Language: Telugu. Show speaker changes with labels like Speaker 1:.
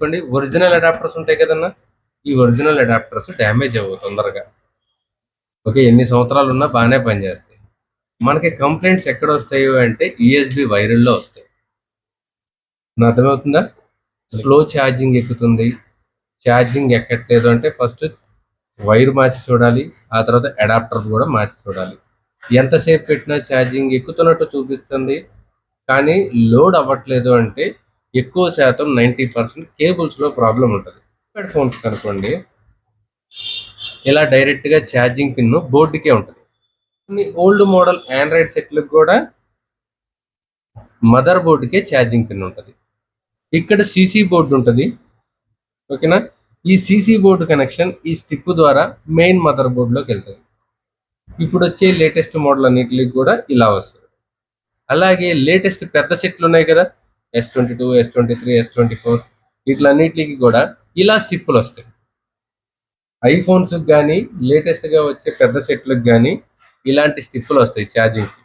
Speaker 1: చేసుకోండి ఒరిజినల్ అడాప్టర్స్ ఉంటాయి కదన్నా? ఈ ఒరిజినల్ అడాప్టర్స్ డ్యామేజ్ అవ్వవు తొందరగా. ఓకే ఎన్ని సంవత్సరాలు ఉన్నా బాగానే పనిచేస్తాయి. మనకి కంప్లైంట్స్ ఎక్కడ వస్తాయో అంటే ఈఎస్బి వైరుల్లో వస్తాయి. నా అర్థమవుతుందా? స్లో ఛార్జింగ్ ఎక్కుతుంది. ఛార్జింగ్ ఎక్కట్లేదు అంటే ఫస్ట్ వైర్ మార్చి చూడాలి ఆ తర్వాత అడాప్టర్ కూడా మార్చి చూడాలి. ఎంతసేపు పెట్టినా ఛార్జింగ్ ఎక్కుతున్నట్టు చూపిస్తుంది. కానీ లోడ్ అవ్వట్లేదు అంటే ఎక్కువ శాతం నైంటీ పర్సెంట్ కేబుల్స్లో ప్రాబ్లం ఉంటుంది. కీప్యాడ్ ఫోన్స్ కనుకోండి ఇలా డైరెక్ట్గా ఛార్జింగ్ పిన్ బోర్డుకే ఉంటుంది. కొన్ని ఓల్డ్ మోడల్ ఆండ్రాయిడ్ సెట్లకు కూడా మదర్ బోర్డుకే ఛార్జింగ్ పిన్ ఉంటుంది. ఇక్కడ సీసీ బోర్డు ఉంటుంది. ఓకేనా? ఈ సీసీ బోర్డు కనెక్షన్ ఈ స్టిక్ ద్వారా మెయిన్ మదర్ బోర్డులోకి వెళ్తుంది. ఇప్పుడు వచ్చే లేటెస్ట్ మోడల్ అన్నిటికి కూడా ఇలా వస్తుంది. అలాగే లేటెస్ట్ పెద్ద సెట్లు ఉన్నాయి కదా. S twenty two S twenty three S twenty four వీటిలన్నిటికి కూడా ఇలా స్టిప్పులు వస్తాయి. ఐఫోన్స్కి కానీ లేటెస్ట్గా వచ్చే పెద్ద సెట్లకు కానీ ఇలాంటి స్టిప్పులు వస్తాయి ఛార్జింగ్కి.